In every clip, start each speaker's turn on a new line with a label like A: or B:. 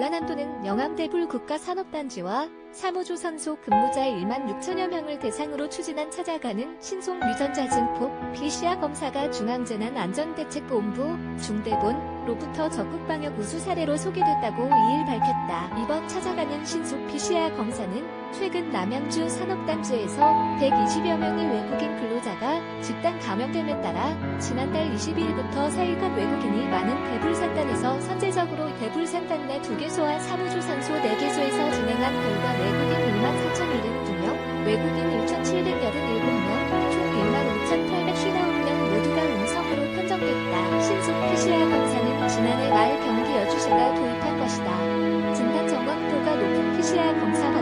A: 전라남도는 영암대불 국가산업단지와 사무조선소 근무자 1만 6천여 명을 대상으로 추진한 찾아가는 신속 유전자 증폭 PCR 검사가 중앙재난안전대책본부 중대본로부터 적극 방역 우수 사례로 소개됐다고 2일 밝혔다. 이번 찾아가는 신속 PCR 검사는 최근 남양주 산업단지에서 120여 명의 외국인 근로자가 집단 감염됨에 따라 지난달 22일부터 4일간 외국인이 많은 대불산단에서 선제적으로 대불산단 내 2개소와 사무조선소 4개소에서 진행한 결과 외국인 1만 4,072명, 외국인 1,787명, 총 1만 5,859명 모두가 음성으로 판정됐다. 신속 PCR 검사는 지난해 말 경기 여주시가 도입한 것이다.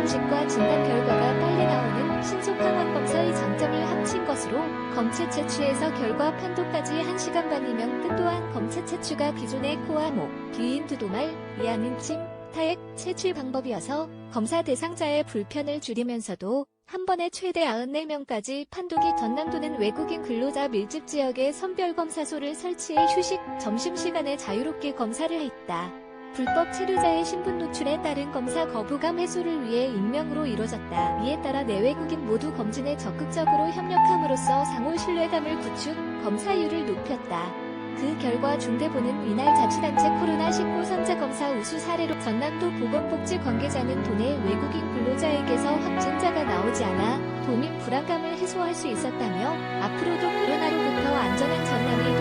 A: 방식과 진단 결과가 빨리 나오는 신속 항원 검사의 장점을 합친 것으로 검체 채취에서 결과 판도까지 1시간 반이면 끝 또한 검체 채취가 기존의 코와 목, 비인 두도말, 이하는 침, 타액 채취 방법이어서 검사 대상자의 불편을 줄이면서도 한 번에 최대 94명까지 판독이 전남 도는 외국인 근로자 밀집 지역에 선별검사소를 설치해 휴식, 점심시간에 자유롭게 검사를 했다. 불법 체류자의 신분 노출에 따른 검사 거부감 해소를 위해 익명으로 이뤄졌다. 이에 따라 내외국인 모두 검진에 적극적으로 협력함으로써 상호 신뢰감을 구축, 검사율을 높였다. 그 결과 중대본은 이날 자치단체 코로나19 선제검사 우수 사례로 전남도 보건복지 관계자는 도내 외국인 근로자에게서 확진자가 나오지 않아 도민 불안감을 해소할 수 있었다며 앞으로도 코로나로부터 안전한 전남이